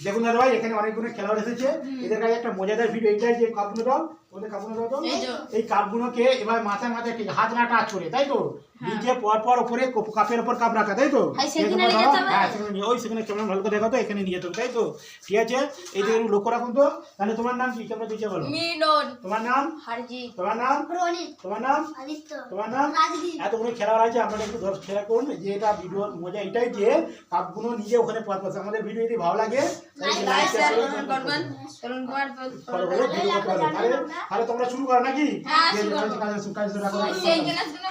দেখুন দাদা ভাই এখানে অনেকগুলো খেলোয়াড় এসেছে। এদের কাছে একটা মজাদার ভিডিও এইটাই যে কাপগুলো এই কাপগুলোকে এবার মাথায় মাথায় ঠিক হাত না টাচ করে তাই তো নিচে পর পর উপরে কাপের উপর কাপ রাখা তাই তো হ্যাঁ, সেখানে নিয়ে? হ্যাঁ ওই সেখানে কেমন ভালো করে দেখো তো এখানে নিয়ে তাই তো ঠিক আছে এই যে লক্ষ্য রাখুন তো তাহলে তোমার নাম কি তোমরা দিচ্ছে বলো তোমার নাম হারজি তোমার নাম রনিত তোমার নাম আদিত্য তোমার নাম এতগুলো আছে আপনারা একটু ধর খেলা করুন যে এটা ভিডিওর মজা এটাই যে কাপগুলো নিজে ওখানে পথ পাচ্ছে আমাদের ভিডিও যদি ভালো লাগে লাইক শেয়ার করবেন তাহলে তোমরা শুরু করো নাকি? হ্যাঁ,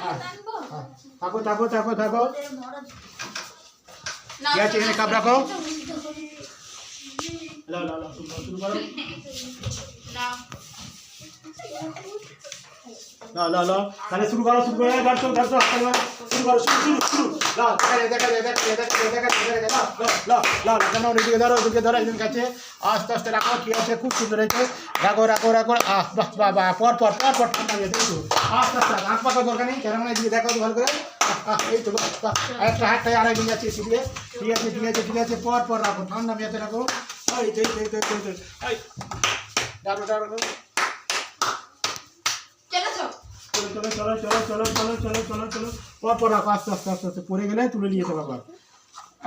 হ্যাঁ, থাকো থাকো থাকো থাকো। গেছে এখানে কাপ রাখো। শুরু করো লাও তাহলে শুরু করো শুরু করো। শুরু করো, শুরু শুরু শুরু। ঠান্ডা হয়ে রাখো। এই তো এই তো এই তো এই তো পর পর আস্তে আস্তে আস্তে গেলে তুলে নিয়ে যেতে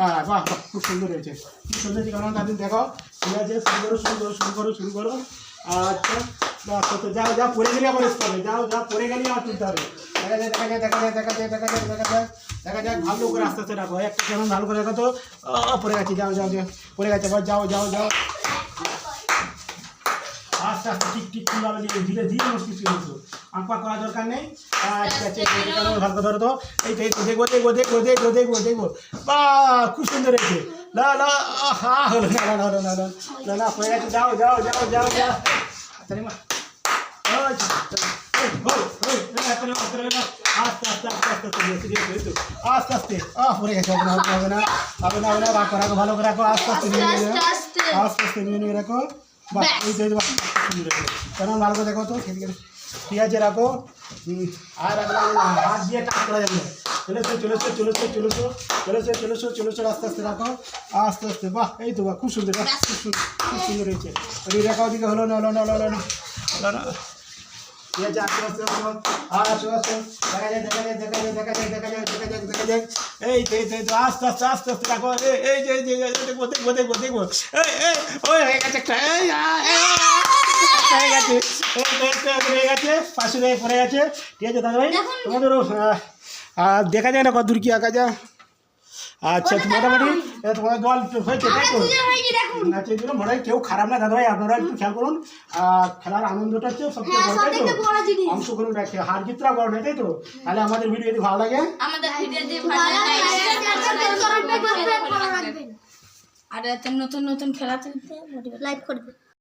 হ্যাঁ বাহ বাহ, খুব সুন্দর খুব সুন্দর কারণ দেখো, ঠিক আছে, শুরু করো শুরু করো শুরু করো শুরু করো। আচ্ছা বাহ যাও পড়ে গেলে আবার হবে যাও যাও, পড়ে গেলে আবার তুলতে হবে। দেখা যায় দেখা যায় দেখা যায় দেখা যায় দেখা যায় দেখা যায় ভালো করে আস্তে আস্তে রাখো। একটা কেমন ভালো করে রাখো তো। পড়ে গেছে, যাও যাও যাও, পড়ে গেছে এবার যাও যাও যাও। আস্তে আস্তে ঠিক ঠিক কীভাবে দিয়ে ধীরে ধীরে মুশকিল শুরু হতো আঁকা করা দরকার নেই আচ্ছা আচ্ছা আচ্ছা, আচ্ছা, ভালো ধরো তো এই তো তো দেখব দেখব দেখব দেখব দেখব দেখব বা খুব সুন্দর হয়েছে না না হা হলো না না না না না না হয়ে গেছে যাও যাও যাও যাও যাও তাহলে মা আচ্ছা, আস্তে আস্তে আস্তে আস্তে আস্তে। আস্তে আস্তে আহ পড়ে গেছে হবে না হবে না হবে না হবে না রাখো রাখো ভালো করে রাখো আস্তে আস্তে। আস্তে আস্তে আস্তে নিয়ে নিয়ে রাখো বাহ, এই তো। কেমন ভালো করে দেখো তো আছে ঠিক রাখো আর রাখলাম হাত দিয়ে টাচ করা যাবে চলেছো চলেছো চলেছো চলেছো চলেছো চলেছো চলেছো আস্তে আস্তে রাখো, আস্তে আস্তে, বাহ, এই তো, বাহ, খুব সুন্দর খুব সুন্দর খুব সুন্দর হয়েছে ওদিকে রাখা ওদিকে হলো, না হলো না হলো না হলো না ঠিক আস্তে আস্তে আস্তে দেখো এই যে দেখব হয়ে গেছে একটা হয়ে গেছে পাশে পড়ে গেছে দেখা যায় না কত দূর কি আঁকা যায় আচ্ছা মোটামুটি এটা তোমাদের দল হয়েছে তাই তো? আচ্ছা এগুলো মনে হয় কেউ খারাপ না দাদা ভাই আপনারা একটু খেয়াল করুন। খেলার আনন্দটা হচ্ছে সবচেয়ে হ্যাঁ, বড় তাই তো? অংশগ্রহণ রাখে হার জিতরা বড় নয় তাই তো? তাহলে আমাদের ভিডিও যদি ভালো লাগে। আমাদের ভিডিও দিয়ে ভালো লাগে আর এত নতুন নতুন খেলা লাইভ করবে।